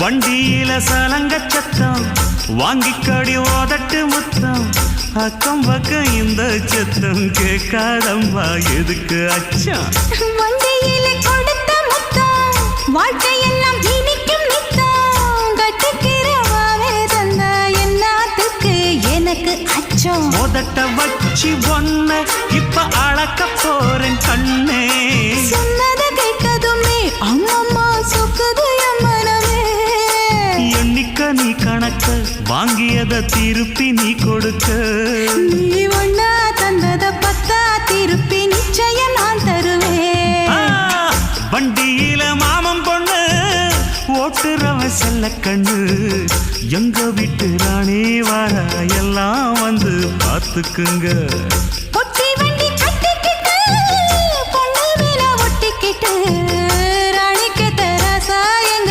வண்டியில சலங்க சத்தம் வாங்கிக்கடி ஓதட்டு முத்தம். அக்கம் பக்கம் இந்த சத்தம் கேட்காதம்மா எதுக்கு அச்சம்? வண்டியில கொடுத்த முத்தம் வாழ்க்கையெல்லாம் இனிக்கும் நித்தம். கட்டுக்கிறவாவே தந்த என்னத்துக்கு எனக்கு அச்சம்? மோதட்ட வச்சு ஒன்ன இப்ப அளக்க நீ கணக்க வாங்கியத திருப்பி நீ கொடுக்க. நீ ஒண்ணா தந்தத பத்தா திருப்பி நிச்சயம் நான் தருவேன். வண்டியில மாமன் பொண்ணு ஓட்டுறவன் செல்ல கண்ணு. எங்க வீட்டு ராணி வார எல்லாம் வந்து பார்த்துக்குங்க.